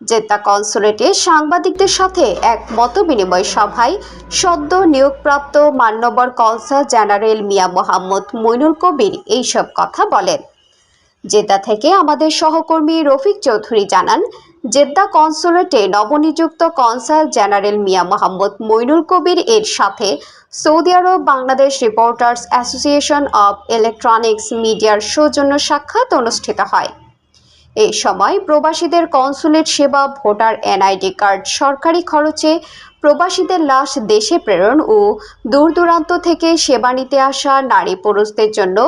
Jeddah কনসুলেটে সাংবাদিকদের সাথে এক মতবিনিময় সভায় সদ্য নিয়োগপ্রাপ্ত মান্যবর কনসাল জেনারেল মিয়া মোহাম্মদ মইনুল কবির এইসব কথা বলেন। জেদ্দা থেকে আমাদের সহকর্মী রফিক চৌধুরী জানান, জেদ্দা কনসুলেটে নবনিযুক্ত কনসাল জেনারেল মিয়া মোহাম্মদ মইনুল কবির এর সাথে Saudi Arab Bangladesh reporters association of electronics মিডিয়ার সৌজন্য সাক্ষাৎ অনুষ্ঠিত হয়। এই সময় প্রবাসীদের কনসুলেট সেবা, ভোটার এনআইডি কার্ড, সরকারি খরচে প্রবাসীদের লাশ দেশে প্রেরণ ও দূর দূরান্ত থেকে সেবা নিতে আসা নারী পুরুষদের জন্য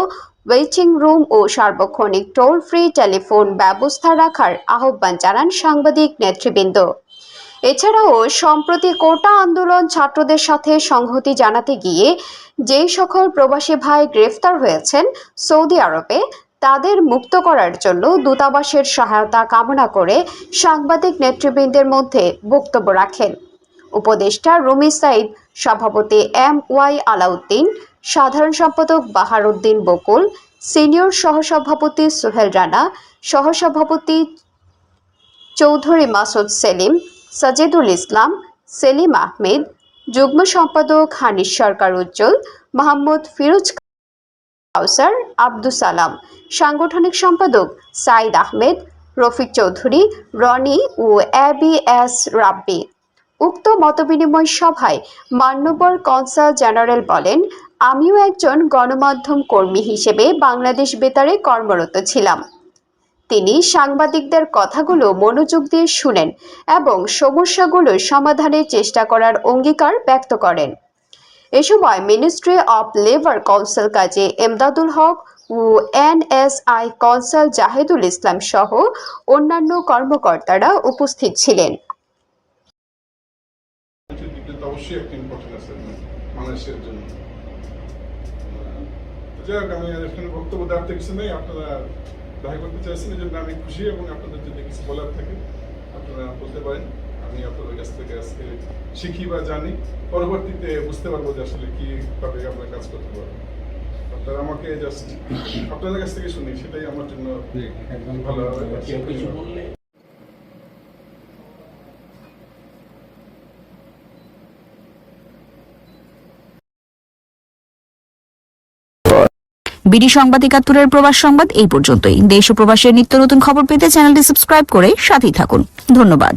ওয়েটিং রুম ও সার্বক্ষণিক টোল ফ্রি টেলিফোন ব্যবস্থা রাখার আহ্বান জানান সাংবাদিক নেতৃবৃন্দ। এছাড়াও সম্প্রতি কোটা আন্দোলন ছাত্রদের সাথে সংহতি জানাতে গিয়ে যেই সকল প্রবাসী ভাই গ্রেফতার হয়েছেন সৌদি আরবে তাদের মুক্ত করার জন্য দূতাবাসের সহায়তা কামনা করে সাংবাদিক নেতৃবৃন্দের মধ্যে বক্তব্য রাখেন। উপদেষ্টা রুমি সাইদ, সভাপতি এম ওয়াই আলাউদ্দিন, সাধারণ সম্পাদক বাহারুদ্দিন বকুল, সিনিয়র সহসভাপতি সোহেল রানা, সহসভাপতি চৌধুরী মাসুদ সেলিম, সাজেদুল ইসলাম, সেলিম আহমেদ, যুগ্ম সম্পাদক হানিস সরকার উজ্জ্বল মোহাম্মদ ফিরোজ কাউসার আব্দুল সালাম। সাংগঠনিক সম্পাদক সাইদ আহমেদ, রফিক চৌধুরী, রনি ও এবি এস রাব্বি। উক্ত মতবিনিময় সভায় মান্যবর কনসাল জেনারেল বলেন, আমিও একজন গণমাধ্যম কর্মী হিসেবে বাংলাদেশ বেতারে কর্মরত ছিলাম। তিনি সাংবাদিকদের কথাগুলো মনোযোগ দিয়ে শুনেন এবং সমস্যাগুলো সমাধানের চেষ্টা করার অঙ্গীকার ব্যক্ত করেন। এ সময় মিনিস্ট্রি অব লেবার কাউন্সিল কাজে এমদাদুল হক ও এনএসআই কনসাল জাহিদুল ইসলাম সহ অন্যান্য কর্মকর্তারা উপস্থিত ছিলেন। আমি খুশি এবং আপনাদের যদি কিছু বলার থাকে, আপনারা বলতে পারেন। আমি আপনাদের কাছ থেকে আজকে শিখি বা জানি। পরবর্তীতে বুঝতে পারব যে আসলে কীভাবে আমরা কাজ করতে পারব। আপনারা আমাকে জাস্ট আপনাদের কাছ থেকে শুনি সেটাই আমার জন্য ভালো হবে। বিডি সংবাদ একাত্তরের প্রবাস সংবাদ এই পর্যন্তই। দেশ ও প্রবাসের নিত্য নতুন খবর পেতে চ্যানেলটি সাবস্ক্রাইব করে সাথেই থাকুন। ধন্যবাদ।